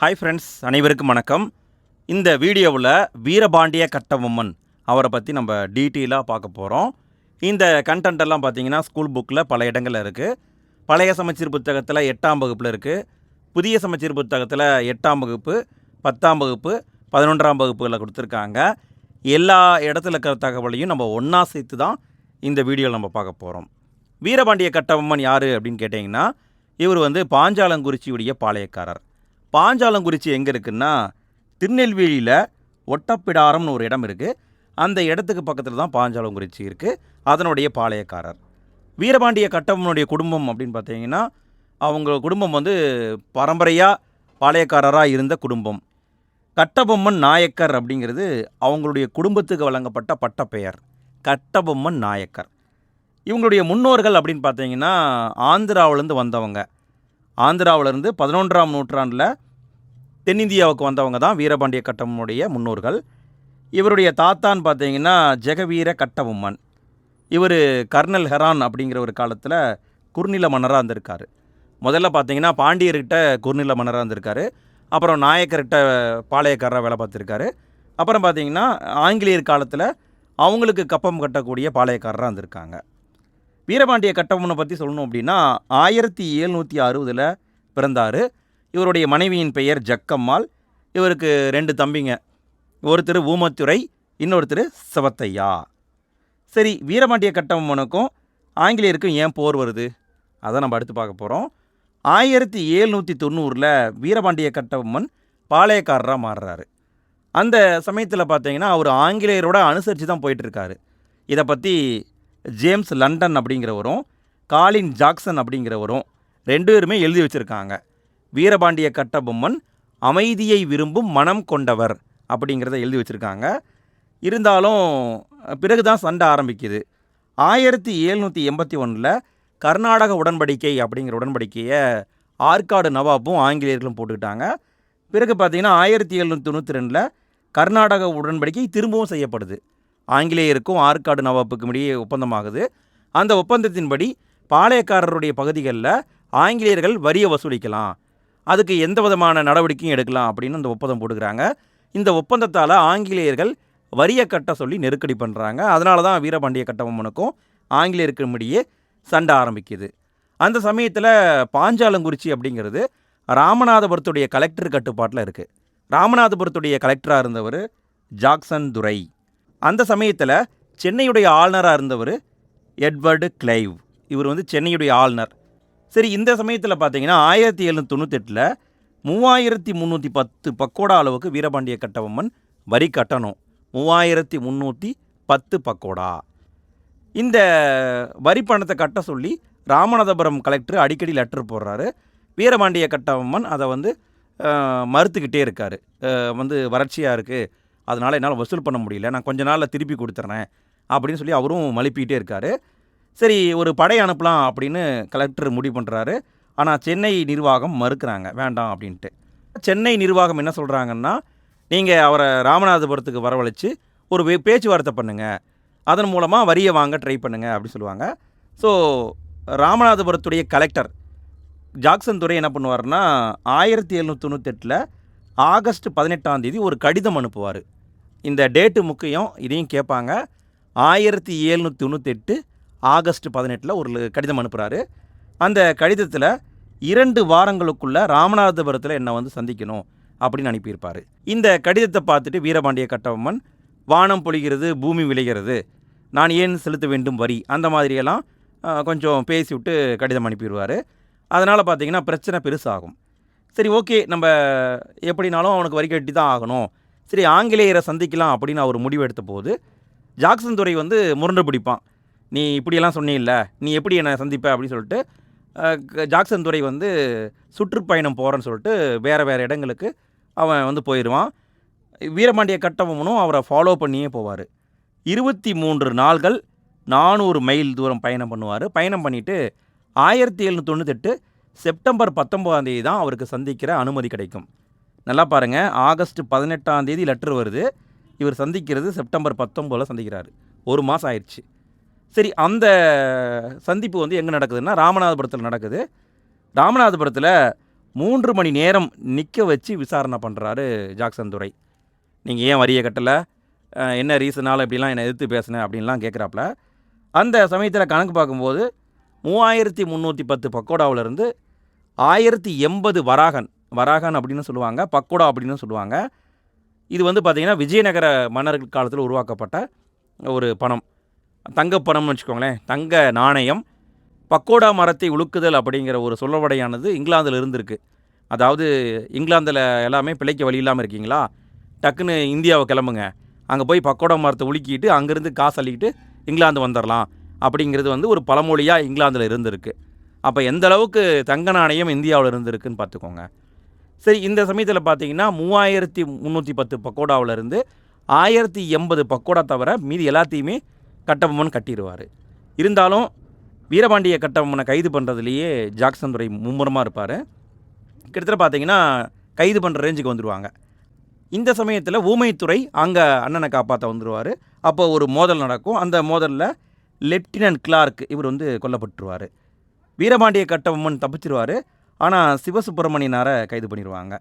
Hi friends அனைவருக்கும் வணக்கம். இந்த வீடியோவில் வீரபாண்டிய கட்டபொம்மன் அவரை பற்றி நம்ம டீட்டெயிலாக பார்க்க போகிறோம் இந்த கண்டென்ட் எல்லாம் பார்த்தீங்கன்னா ஸ்கூல் புக்கில் பல இடங்களில் இருக்குது பழைய சமச்சீர் புத்தகத்தில் எட்டாம் வகுப்பில் இருக்குது புதிய சமச்சீர் புத்தகத்தில் எட்டாம் வகுப்பு பத்தாம் வகுப்பு பதினொன்றாம் வகுப்புகளில் கொடுத்துருக்காங்க. எல்லா இடத்துல இருக்கிற தகவலையும் நம்ம ஒன்றா சேர்த்து தான் இந்த வீடியோவில் நம்ம பார்க்க போகிறோம் வீரபாண்டிய கட்டபொம்மன் யார் அப்படின்னு கேட்டிங்கன்னா இவர் வந்து பாஞ்சாலங்குறிச்சியுடைய பாளையக்காரர். பாஞ்சாலங்குறிச்சி எங்கே இருக்குன்னா திருநெல்வேலியில் ஒட்டப்பிடாரம்னு ஒரு இடம் இருக்குது அந்த இடத்துக்கு பக்கத்தில் தான் பாஞ்சாலங்குறிச்சி இருக்குது அதனுடைய பாளையக்காரர். வீரபாண்டிய கட்டபொம்மனுடைய குடும்பம் அப்படின்னு பார்த்தீங்கன்னா அவங்க குடும்பம் வந்து பரம்பரையாக பாளையக்காரராக இருந்த குடும்பம். கட்டபொம்மன் நாயக்கர் அப்படிங்கிறது அவங்களுடைய குடும்பத்துக்கு வழங்கப்பட்ட பட்டப்பெயர். கட்டபொம்மன் நாயக்கர். இவங்களுடைய முன்னோர்கள் அப்படின்னு பார்த்தீங்கன்னா ஆந்திராவிலேருந்து வந்தவங்க. ஆந்திராவிலேருந்து பதினொன்றாம் நூற்றாண்டில் தென்னிந்தியாவுக்கு வந்தவங்க தான் வீரபாண்டிய கட்டபொம்மனுடைய முன்னோர்கள். இவருடைய தாத்தான்னு பார்த்தீங்கன்னா ஜெகவீர கட்டபொம்மன். இவர் கர்னல் ஹெரான் அப்படிங்கிற ஒரு காலத்தில் குறுநில மன்னராக இருந்திருக்கார். முதல்ல பார்த்தீங்கன்னா பாண்டியர்கிட்ட குறுநில மன்னராக இருந்திருக்காரு. அப்புறம் நாயக்கர்கிட்ட பாளையக்காரராக வேலை பார்த்துருக்காரு. அப்புறம் பார்த்தீங்கன்னா ஆங்கிலேயர் காலத்தில் அவங்களுக்கு கப்பம் கட்டக்கூடிய பாளையக்காரராக இருந்திருக்காங்க. வீரபாண்டிய கட்டபொம்மனை பற்றி சொல்லணும் அப்படின்னா ஆயிரத்தி எழுநூற்றி அறுபதில் பிறந்தார். இவருடைய மனைவியின் பெயர் ஜக்கம்மாள். இவருக்கு ரெண்டு தம்பிங்க. ஒருத்தர் ஊமத்துறை இன்னொருத்தர் சிவத்தையா. சரி வீரபாண்டிய கட்டபொம்மனுக்கும் ஆங்கிலேயருக்கும் ஏன் போர் வருது? அதை நம்ம அடுத்து பார்க்க போகிறோம் ஆயிரத்தி எழுநூற்றி தொண்ணூறில் வீரபாண்டிய கட்டபொம்மன் பாளையக்காரராக மாறுறாரு. அந்த சமயத்தில் பார்த்தீங்கன்னா அவர் ஆங்கிலேயரோட அனுசரித்து தான் போயிட்டுருக்காரு. இதை பற்றி ஜேம்ஸ் லண்டன் அப்படிங்கிறவரும் காலின் ஜாக்சன் அப்படிங்கிறவரும் ரெண்டு பேருமே எழுதி வச்சுருக்காங்க. வீரபாண்டிய கட்டபொம்மன் அமைதியை விரும்பும் மனம் கொண்டவர் அப்படிங்கிறத எழுதி வச்சுருக்காங்க. இருந்தாலும் பிறகு தான் சண்டை ஆரம்பிக்குது. ஆயிரத்தி எழுநூற்றி எண்பத்தி ஒன்றில் கர்நாடக உடன்படிக்கை அப்படிங்கிற உடன்படிக்கையை ஆற்காடு நவாப்பும் ஆங்கிலேயர்களும் போட்டுக்கிட்டாங்க. பிறகு பார்த்திங்கன்னா ஆயிரத்தி எழுநூற்றி தொண்ணூற்றி ரெண்டில் கர்நாடக உடன்படிக்கை திரும்பவும் செய்யப்படுது. ஆங்கிலேயருக்கும் ஆற்காடு நவாப்புக்கும் இடையே ஒப்பந்தமாகுது. அந்த ஒப்பந்தத்தின்படி பாளையக்காரருடைய பகுதிகளில் ஆங்கிலேயர்கள் வரியை வசூலிக்கலாம். அதுக்கு எந்த விதமான நடவடிக்கையும் எடுக்கலாம் அப்படின்னு அந்த ஒப்பந்தம் போட்டுக்கிறாங்க. இந்த ஒப்பந்தத்தால் ஆங்கிலேயர்கள் வரியை கட்ட சொல்லி நெருக்கடி பண்ணுறாங்க அதனால தான் வீரபாண்டிய கட்டபொம்மனுக்கும் ஆங்கிலேயருக்கும் இடையே சண்டை ஆரம்பிக்குது. அந்த சமயத்தில் பாஞ்சாலங்குறிச்சி அப்படிங்கிறது ராமநாதபுரத்துடைய கலெக்டர் கட்டுப்பாட்டில் இருக்குது ராமநாதபுரத்துடைய கலெக்டராக இருந்தவர் ஜாக்சன் துரை. அந்த சமயத்தில் சென்னையுடைய ஆளுநராக இருந்தவர் எட்வர்டு கிளைவ். இவர் வந்து சென்னையுடைய ஆளுநர். சரி இந்த சமயத்தில் பார்த்தீங்கன்னா ஆயிரத்தி எழுநூற்றி தொண்ணூத்தெட்டில் மூவாயிரத்தி முந்நூற்றி பத்து பக்கோடா அளவுக்கு வீரபாண்டிய கட்டபொம்மன் வரி கட்டணும். மூவாயிரத்தி முந்நூற்றி பத்து பக்கோடா. இந்த வரி பணத்தை கட்ட சொல்லி ராமநாதபுரம் கலெக்டர் அடிக்கடி லெட்டர் போடுறாரு. வீரபாண்டிய கட்டபொம்மன் அதை வந்து மறுத்துக்கிட்டே இருக்கார். வந்து வறட்சியாக இருக்குது அதனால் என்னால் வசூல் பண்ண முடியல. நான் கொஞ்ச நாளில் திருப்பி கொடுத்துட்றேன் அப்படின்னு சொல்லி அவரும் மழுப்பிக்கிட்டே இருக்கார். சரி ஒரு படை அனுப்பலாம் அப்படின்னு கலெக்டர் முடிவு பண்ணுறாரு ஆனால் சென்னை நிர்வாகம் மறுக்கிறாங்க. வேண்டாம் அப்படின்ட்டு. சென்னை நிர்வாகம் என்ன சொல்கிறாங்கன்னா நீங்கள் அவரை ராமநாதபுரத்துக்கு வரவழைச்சு ஒரு பேச்சுவார்த்தை பண்ணுங்கள் அதன் மூலமாக வரியை வாங்க ட்ரை பண்ணுங்கள் அப்படின்னு சொல்லுவாங்க. ஸோ ராமநாதபுரத்துடைய கலெக்டர் ஜாக்சன் துறை என்ன பண்ணுவார்னா ஆயிரத்தி எழுநூற்றி தொண்ணூத்தெட்டில் ஆகஸ்ட் பதினெட்டாம் தேதி ஒரு கடிதம் அனுப்புவார். இந்த டேட்டு முக்கியம் இதையும் கேட்பாங்க. ஆயிரத்தி எழுநூற்றி தொண்ணூத்தெட்டு ஆகஸ்ட் பதினெட்டில் ஒரு கடிதம் அனுப்புகிறாரு அந்த கடிதத்தில் இரண்டு வாரங்களுக்குள்ளே ராமநாதபுரத்தில் என்னை வந்து சந்திக்கணும் அப்படின்னு அனுப்பியிருப்பார். இந்த கடிதத்தை பார்த்துட்டு வீரபாண்டிய கட்டபொம்மன் வானம் பொழிகிறது பூமி விளைகிறது நான் ஏன் செலுத்த வேண்டும் வரி? அந்த மாதிரியெல்லாம் கொஞ்சம் பேசிவிட்டு கடிதம் அனுப்பிடுவார் அதனால் பார்த்தீங்கன்னா பிரச்சனை பெருசாகும். சரி ஓகே நம்ம எப்படினாலும் அவனுக்கு வரி கட்டி தான் ஆகணும். சரி ஆங்கிலேயரை சந்திக்கலாம் அப்படின்னு அவர் முடிவெடுத்த போது ஜாக்சன் துறை வந்து முரண்டு பிடிப்பான் நீ இப்படியெல்லாம் சொன்னில்ல நீ எப்படி என்னை சந்திப்ப அப்படின்னு சொல்லிட்டு ஜாக்சன் துறை வந்து சுற்றுப்பயணம் போகிறேன்னு சொல்லிட்டு வேறு வேறு இடங்களுக்கு அவன் வந்து போயிடுவான். வீரபாண்டிய கட்டபொம்மனும் அவரை ஃபாலோ பண்ணியே போவார். இருபத்தி மூன்று நாள்கள் நானூறு மைல் தூரம் பயணம் பண்ணுவார். பயணம் பண்ணிவிட்டு ஆயிரத்தி எழுநூற்றி தொண்ணூத்தெட்டு செப்டம்பர் பத்தொம்போதாம் தேதி தான் அவருக்கு சந்திக்கிற அனுமதி கிடைக்கும். நல்லா பாருங்கள் ஆகஸ்ட் பதினெட்டாம் தேதி லெட்டர் வருது. இவர் சந்திக்கிறது செப்டம்பர் பத்தொம்போதில் சந்திக்கிறாரு. ஒரு மாதம் ஆயிடுச்சு. சரி அந்த சந்திப்பு வந்து எங்கே நடக்குதுன்னா ராமநாதபுரத்தில் நடக்குது. ராமநாதபுரத்தில் மூன்று மணி நேரம் நிற்க வச்சு விசாரணை பண்ணுறாரு ஜாக்சன் துரை. நீங்கள் ஏன் வரியை கட்டலை? என்ன ரீசனால் இப்படிலாம் என்னை எதிர்த்து பேசினேன் அப்படின்லாம் கேட்குறாப்புல அந்த சமயத்தில் கணக்கு பார்க்கும்போது மூவாயிரத்தி முந்நூற்றி பத்து பக்கோடாவிலேருந்து ஆயிரத்தி எண்பது வராகன் வராகன் அப்படின்னு சொல்லுவாங்க பக்கோடா அப்படின்னு சொல்லுவாங்க. இது வந்து பார்த்திங்கன்னா விஜயநகர மன்னர்கள் காலத்தில் உருவாக்கப்பட்ட ஒரு பணம். தங்கப்பணம்னு வச்சுக்கோங்களேன் தங்க நாணயம் பக்கோடா மரத்தை உழுக்குதல் அப்படிங்கிற ஒரு சொல்லவடையானது இங்கிலாந்தில் இருந்திருக்கு. அதாவது இங்கிலாந்தில் எல்லாமே பிழைக்க வழி இல்லாமல் இருக்கீங்களா? டக்குன்னு இந்தியாவை கிளம்புங்க. அங்கே போய் பக்கோடா மரத்தை உலுக்கிட்டு அங்கேருந்து காசு அள்ளிக்கிட்டு இங்கிலாந்து வந்துடலாம் அப்படிங்கிறது வந்து ஒரு பழமொழியாக இங்கிலாந்தில் இருந்திருக்கு. அப்போ எந்த அளவுக்கு தங்க நாணயம் இந்தியாவில் இருந்திருக்குன்னு பார்த்துக்கோங்க. சரி இந்த சமயத்தில் பார்த்தீங்கன்னா மூவாயிரத்தி முந்நூற்றி பத்து பக்கோடாவிலேருந்து ஆயிரத்தி எண்பது பக்கோடா தவிர மீதி எல்லாத்தையுமே கட்டபொம்மன் கட்டிடுவார். இருந்தாலும் வீரபாண்டிய கட்டபொம்மனை கைது பண்ணுறதுலேயே ஜாக்சன் துறை மும்முரமாக இருப்பார். கிட்டத்தட்ட பார்த்தீங்கன்னா கைது பண்ணுற ரேஞ்சுக்கு வந்துடுவாங்க இந்த சமயத்தில் ஊமைத்துறை அங்கே அண்ணனை காப்பாற்ற வந்துடுவார் அப்போ ஒரு மோதல் நடக்கும். அந்த மோதலில் லெப்டினன்ட் கிளார்க் இவர் வந்து கொல்லப்பட்டுருவார். வீரபாண்டிய கட்டபொம்மன் தப்பிச்சிருவார். ஆனால் சிவசுப்பிரமணியனாரை கைது பண்ணிடுவாங்க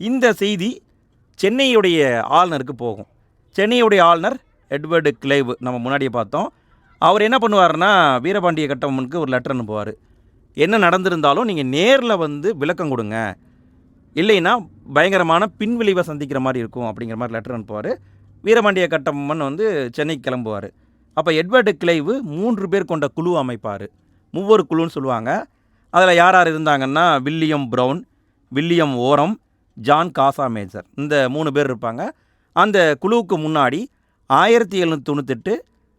இந்த செய்தி சென்னையுடைய ஆளுநருக்கு போகும். சென்னையுடைய ஆளுநர் எட்வர்டு கிளைவ் நம்ம முன்னாடியே பார்த்தோம். அவர் என்ன பண்ணுவாருன்னா வீரபாண்டிய கட்டபொம்மனுக்கு ஒரு லெட்டர் அனுப்புவார். என்ன நடந்திருந்தாலும் நீங்கள் நேரில் வந்து விளக்கம் கொடுங்க. இல்லைன்னா பயங்கரமான பின்விளைவை சந்திக்கிற மாதிரி இருக்கும் அப்படிங்கிற மாதிரி லெட்டர் அனுப்புவார். வீரபாண்டிய கட்டபொம்மன் வந்து சென்னைக்கு கிளம்புவார். அப்போ எட்வர்டு கிளைவு மூன்று பேர் கொண்ட குழு அமைப்பார். மூவர் குழுன்னு சொல்லுவாங்க. அதில் யார் யார் இருந்தாங்கன்னா William Brown William Orme John காசா மேஜர். இந்த மூணு பேர் இருப்பாங்க. அந்த குழுவுக்கு முன்னாடி ஆயிரத்தி எழுநூற்றி தொண்ணூத்தெட்டு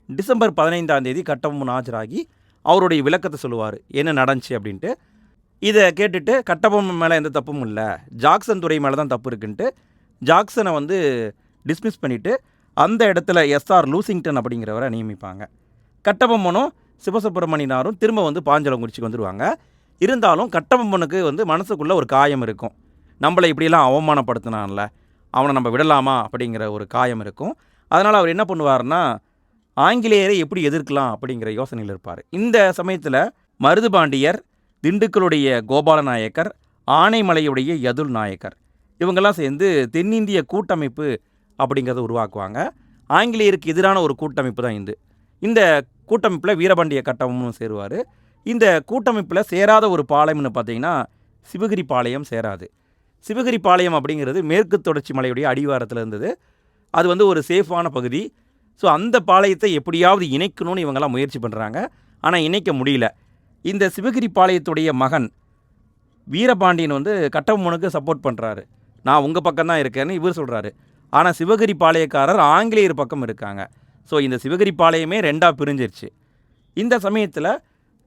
டிசம்பர் பதினைந்தாம் தேதி கட்டபொம்மன் ஆஜராகி அவருடைய விளக்கத்தை சொல்லுவார். என்ன நடந்துச்சு அப்படின்ட்டு. இதை கேட்டுட்டு கட்டபொம்மன் மேலே எந்த தப்பும் இல்லை. ஜாக்சன் துறை மேலே தான் தப்பு இருக்குன்ட்டு ஜாக்சனை வந்து டிஸ்மிஸ் பண்ணிவிட்டு அந்த இடத்துல எஸ்ஆர் லூசிங்டன் அப்படிங்கிறவரை நியமிப்பாங்க. கட்டபொம்மனும் சிவசுப்பிரமணியனாரும் திரும்ப வந்து பாஞ்சலங்குறிச்சிக்கு வந்துடுவாங்க இருந்தாலும் கட்டபொம்மனுக்கு வந்து மனசுக்குள்ளே ஒரு காயம் இருக்கும். நம்மளை இப்படியெல்லாம் அவமானப்படுத்தினான்ல. அவனை நம்ம விடலாமா அப்படிங்கிற ஒரு காயம் இருக்கும். அதனால் அவர் என்ன பண்ணுவார்னா ஆங்கிலேயரை எப்படி எதிர்க்கலாம்? அப்படிங்கிற யோசனையில் இருப்பார். இந்த சமயத்தில் மருதுபாண்டியர் திண்டுக்கலுடைய கோபாலநாயக்கர் ஆனைமலையுடைய யதுல் நாயக்கர் இவங்கெல்லாம் சேர்ந்து தென்னிந்திய கூட்டமைப்பு அப்படிங்கிறத உருவாக்குவாங்க. ஆங்கிலேயருக்கு எதிரான ஒரு கூட்டமைப்பு தான் இது. இந்த கூட்டமைப்பில் வீரபாண்டிய கட்டமும் சேருவார். இந்த கூட்டமைப்பில் சேராத ஒரு பாளையம்னு பார்த்தீங்கன்னா சிவகிரி பாளையம் சேராது. சிவகிரி பாளையம் அப்படிங்கிறது மேற்கு தொடர்ச்சி மலையுடைய அடிவாரத்தில் இருந்தது. அது வந்து ஒரு சேஃபான பகுதி. ஸோ அந்த பாளையத்தை எப்படியாவது இணைக்கணும்னு இவங்கெல்லாம் முயற்சி பண்ணுறாங்க ஆனால் இணைக்க முடியல. இந்த சிவகிரி பாளையத்துடைய மகன் வீரபாண்டியன் வந்து கட்டபொம்மனுக்கு சப்போர்ட் பண்ணுறாரு நான் உங்கள் பக்கம் தான் இருக்கேன்னு இவர் சொல்கிறாரு ஆனால் சிவகிரி பாளையக்காரர் ஆங்கிலேயர் பக்கம் இருக்காங்க. ஸோ இந்த சிவகிரி பாளையமே ரெண்டாக பிரிஞ்சிருச்சு. இந்த சமயத்தில்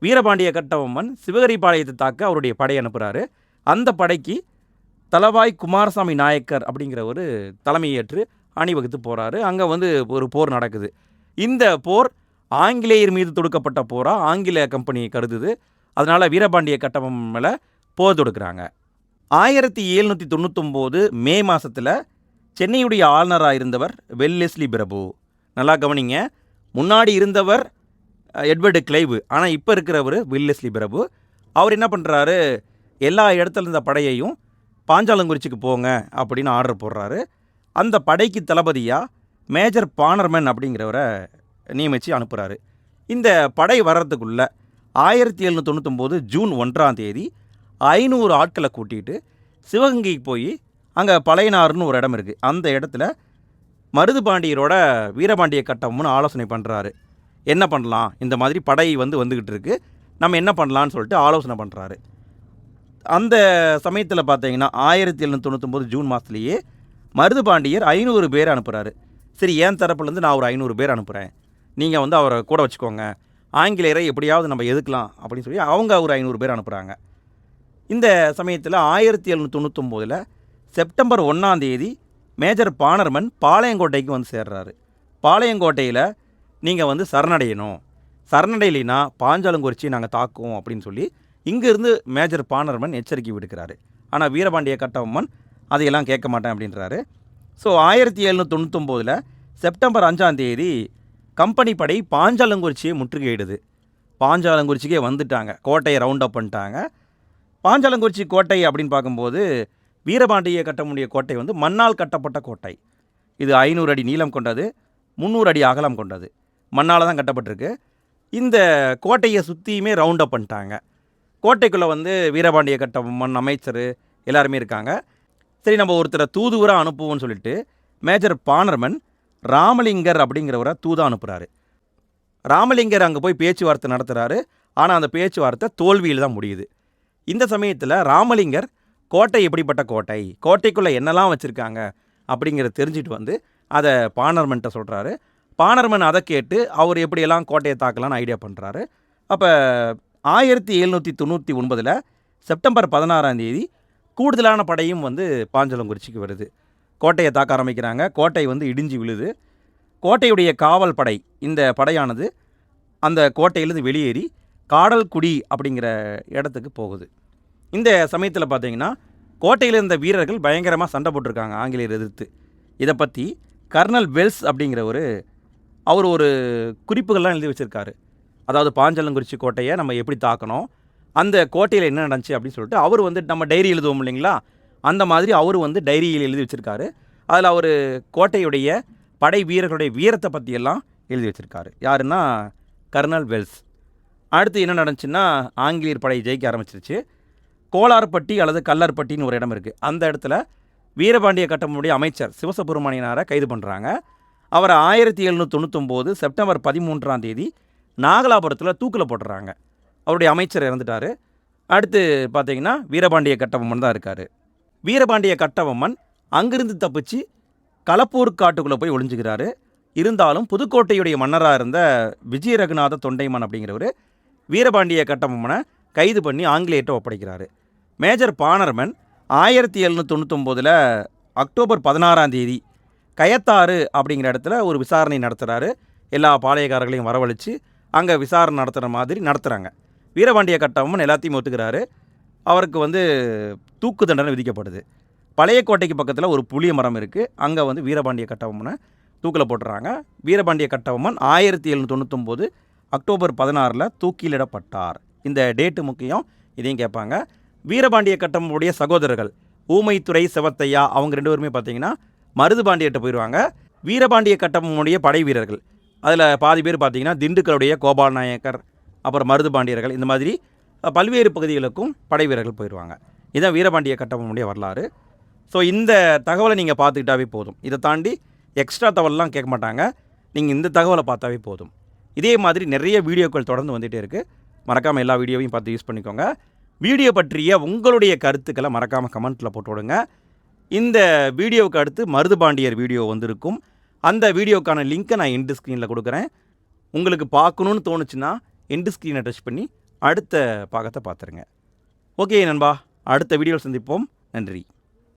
வீரபாண்டிய கட்டபொம்மன் சிவகிரி பாளையத்தை தாக்க அவருடைய படை அனுப்புகிறாரு அந்த படைக்கு தலவாய் குமாரசாமி நாயக்கர் அப்படிங்கிற ஒரு தலைமையேற்று அணிவகுத்து போகிறாரு அங்கே வந்து ஒரு போர் நடக்குது. இந்த போர் ஆங்கிலேயர் மீது தொடுக்கப்பட்ட போராக ஆங்கில கம்பெனி கருதுது. அதனால் வீரபாண்டிய கட்டபம் மேலே போர் தொடுக்கிறாங்க. ஆயிரத்தி எழுநூற்றி தொண்ணூத்தொம்போது மே மாதத்தில் சென்னையுடைய ஆளுநராக இருந்தவர் வெல்லெஸ்லி பிரபு. நல்லா கவனிங்க. முன்னாடி இருந்தவர் எட்வர்டு கிளைவு. ஆனால் இப்போ இருக்கிறவர் வில்லெஸ்லி பிரபு. அவர் என்ன பண்ணுறாரு எல்லா இடத்துல இருந்த படையையும் பாஞ்சாலங்குறிச்சிக்கு போங்க அப்படின்னு ஆர்டர் போடுறாரு. அந்த படைக்கு தளபதியாக மேஜர் பானர்மன் அப்படிங்கிறவரை நியமித்து அனுப்புகிறாரு இந்த படை வர்றதுக்குள்ள ஆயிரத்தி எழுநூற்றி தொண்ணூத்தொம்போது ஜூன் ஒன்றாம் தேதி ஐநூறு ஆட்களை கூட்டிகிட்டு சிவகங்கைக்கு போய் அங்கே பழையனாறுன்னு ஒரு இடம் இருக்குது அந்த இடத்துல மருதுபாண்டியரோட வீரபாண்டிய கட்டம்னு ஆலோசனை பண்ணுறாரு என்ன பண்ணலாம்? இந்த மாதிரி படை வந்து வந்துக்கிட்டு இருக்கு. நம்ம என்ன பண்ணலான்னு சொல்லிட்டு ஆலோசனை பண்ணுறாரு அந்த சமயத்தில் பார்த்தீங்கன்னா ஆயிரத்தி எழுநூற்றி தொண்ணூத்தொம்பது ஜூன் மாதத்துலேயே மருதுபாண்டியர் ஐநூறு பேர் அனுப்புகிறாரு சரி என் தரப்புலேருந்து நான் ஒரு ஐநூறு பேர் அனுப்புகிறேன் நீங்கள் வந்து அவரை கூட வச்சுக்கோங்க. ஆங்கிலேயரை எப்படியாவது நம்ம எதுக்கலாம் அப்படின்னு சொல்லி அவங்க ஒரு ஐநூறு பேர் அனுப்புகிறாங்க இந்த சமயத்தில் ஆயிரத்தி எழுநூற்றி தொண்ணூத்தொம்போதில் செப்டம்பர் ஒன்றாம் தேதி மேஜர் பானர்மன் பாளையங்கோட்டைக்கு வந்து சேர்றாரு. பாளையங்கோட்டையில் நீங்கள் வந்து சரணடையணும். சரணடையிலினா பாஞ்சாலங்குறிச்சி நாங்கள் தாக்குவோம் அப்படின்னு சொல்லி இங்கேருந்து மேஜர் பானர்மன் எச்சரிக்கை விடுக்கிறாரு. ஆனால் வீரபாண்டிய கட்டபொம்மன் அதையெல்லாம் கேட்க மாட்டேன் அப்படின்றாரு. ஸோ ஆயிரத்தி எழுநூற்றி தொண்ணூத்தொம்போதில் செப்டம்பர் அஞ்சாம் தேதி கம்பெனி படை பாஞ்சாலங்குறிச்சியை முற்றுகையிடுது. பாஞ்சாலங்குறிச்சிக்கே வந்துட்டாங்க. கோட்டையை ரவுண்ட் அப் பண்ணிட்டாங்க. பாஞ்சாலங்குறிச்சி கோட்டை அப்படின்னு பார்க்கும்போது வீரபாண்டிய கட்டமுடிய கோட்டை வந்து மண்ணால் கட்டப்பட்ட கோட்டை. இது ஐநூறு அடி நீளம் கொண்டது முந்நூறு அடி அகலம் கொண்டது. மண்ணால் தான் கட்டப்பட்டிருக்கு. இந்த கோட்டையை சுற்றியுமே ரவுண்ட் அப் பண்ணிட்டாங்க. கோட்டைக்குள்ளே வந்து வீரபாண்டிய மண் அமைச்சர் எல்லாருமே இருக்காங்க. சரி நம்ம ஒருத்தரை தூதுவராக அனுப்புவோம்னு சொல்லிட்டு மேஜர் பானர்மன் ராமலிங்கர் அப்படிங்கிறவரை தூதா அனுப்புகிறாரு ராமலிங்கர் அங்கே போய் பேச்சுவார்த்தை நடத்துகிறாரு ஆனால் அந்த பேச்சுவார்த்தை தோல்வியில் தான் முடியுது. இந்த சமயத்தில் ராமலிங்கர் கோட்டை எப்படிப்பட்ட கோட்டை? கோட்டைக்குள்ளே என்னெல்லாம் வச்சுருக்காங்க? அப்படிங்கிறத தெரிஞ்சுட்டு வந்து அதை பானர்மன்ட்ட சொல்கிறாரு பானர்மன் அதை கேட்டு அவர் எப்படியெல்லாம் கோட்டையை தாக்கலான்னு ஐடியா பண்ணுறாரு அப்போ ஆயிரத்தி எழுநூற்றி தொண்ணூற்றி ஒன்பதில் செப்டம்பர் பதினாறாம் தேதி கூடுதலான படையும் வந்து பாஞ்சலங்குறிச்சிக்கு வருது. கோட்டையை தாக்க ஆரம்பிக்கிறாங்க. கோட்டை வந்து இடிஞ்சு விழுது. கோட்டையுடைய காவல் படை இந்த படையானது அந்த கோட்டையிலேருந்து வெளியேறி காடல்குடி அப்படிங்கிற இடத்துக்கு போகுது. இந்த சமயத்தில் பார்த்தீங்கன்னா கோட்டையில் இருந்த வீரர்கள் பயங்கரமாக சண்டை போட்டிருக்காங்க ஆங்கிலேயர் எதிர்த்து. இதை பற்றி கர்னல் வெல்ஸ் அப்படிங்கிற ஒரு அவர் ஒரு குறிப்புகள்லாம் எழுதி வச்சுருக்காரு. அதாவது பாஞ்சலங்குறிச்சி கோட்டையை நம்ம எப்படி தாக்கணும் அந்த கோட்டையில் என்ன நடந்துச்சு அப்படின்னு சொல்லிட்டு அவர் வந்து நம்ம டைரி எழுதுவோம் இல்லைங்களா? அந்த மாதிரி அவர் வந்து டைரியில் எழுதி வச்சுருக்காரு. அதில் அவர் கோட்டையுடைய படை வீரர்களுடைய வீரத்தை பற்றியெல்லாம் எழுதி வச்சுருக்காரு. யாருன்னா கர்னல் வெல்ஸ். அடுத்து என்ன நடந்துச்சுன்னா ஆங்கிலேயர் படை ஜெயிக்க ஆரம்பிச்சிருச்சு. கோலார்பட்டி அல்லது கல்லர்பட்டின்னு ஒரு இடம் இருக்குது அந்த இடத்துல வீரபாண்டிய கட்டமுடைய அமைச்சர் சிவசுப்பிரமணியனாரை கைது பண்ணுறாங்க அவரை ஆயிரத்தி எழுநூற்றி தொண்ணூத்தொம்போது செப்டம்பர் பதிமூன்றாம் தேதி நாகலாபுரத்தில் தூக்கில் போட்டுறாங்க. அவருடைய அமைச்சர் இறந்துட்டார். அடுத்து பார்த்தீங்கன்னா வீரபாண்டிய கட்டபொம்மன் தான் இருக்கார். வீரபாண்டிய கட்டபொம்மன் அங்கிருந்து தப்பிச்சு களப்பூர் காட்டுக்குள்ளே போய் ஒளிஞ்சுக்கிறாரு இருந்தாலும் புதுக்கோட்டையுடைய மன்னராக இருந்த விஜய ரகுநாத தொண்டைமான் அப்படிங்கிறவர் வீரபாண்டிய கட்டபொம்மனை கைது பண்ணி ஆங்கிலேயர்கிட்ட ஒப்படைக்கிறாரு. மேஜர் பானர்மன் ஆயிரத்தி எழுநூற்றி தொண்ணூத்தொம்போதில் அக்டோபர் பதினாறாம் தேதி கயத்தாறு அப்படிங்கிற இடத்துல ஒரு விசாரணை நடத்துகிறாரு எல்லா பாளையக்காரர்களையும் வரவழைச்சு அங்கே விசாரணை நடத்துகிற மாதிரி நடத்துகிறாங்க வீரபாண்டிய கட்டபொம்மன் எல்லாத்தையும் ஒத்துக்கிறாரு. அவருக்கு வந்து தூக்கு தண்டனை விதிக்கப்படுது. பழைய கோட்டைக்கு பக்கத்தில் ஒரு புளிய மரம் இருக்குது அங்கே வந்து வீரபாண்டிய கட்டபொம்மனை தூக்கில் போட்டுறாங்க. வீரபாண்டிய கட்டபொம்மன் ஆயிரத்தி எழுநூற்றி தொண்ணூத்தொம்போது அக்டோபர் பதினாறில் தூக்கிலிடப்பட்டார். இந்த டேட்டு முக்கியம் இதையும் கேட்பாங்க. வீரபாண்டிய கட்டமுடைய சகோதரர்கள் ஊமைத்துறை சிவத்தையா அவங்க ரெண்டு பேருமே பார்த்தீங்கன்னா மருதுபாண்டியர்கிட்ட போயிடுவாங்க வீரபாண்டிய கட்டபொம்மனுடைய படை வீரர்கள். அதில் பாதி பேர் பார்த்தீங்கன்னா திண்டுக்கலுடைய கோபால் நாயக்கர் அப்புறம் மருது பாண்டியர்கள் இந்த மாதிரி பல்வேறு பகுதிகளுக்கும் படை வீரர்கள் போயிடுவாங்க இதுதான் வீரபாண்டிய கட்டபொம்மனுடைய வரலாறு. ஸோ இந்த தகவலை நீங்கள் பார்த்துக்கிட்டாவே போதும். இதை தாண்டி எக்ஸ்ட்ரா தகவல்லாம் கேட்க மாட்டாங்க. நீங்கள் இந்த தகவலை பார்த்தாவே போதும். இதே மாதிரி நிறைய வீடியோக்கள் தொடர்ந்து வந்துகிட்டே இருக்குது மறக்காமல் எல்லா வீடியோவையும் பார்த்து யூஸ் பண்ணிக்கோங்க. வீடியோ பற்றிய உங்களுடைய கருத்துக்களை மறக்காமல் கமெண்ட்டில் போட்டு விடுங்க. இந்த வீடியோவுக்கு அடுத்து மருதுபாண்டியர் வீடியோ வந்திருக்கும். அந்த வீடியோக்கான லிங்க்கை நான் எண்டு ஸ்க்ரீனில் கொடுக்குறேன். உங்களுக்கு பார்க்கணுன்னு தோணுச்சுன்னா எண்டு ஸ்க்ரீனை டச் பண்ணி அடுத்த பாகத்தை பார்த்துருங்க. ஓகே நண்பா. அடுத்த வீடியோவில் சந்திப்போம். நன்றி.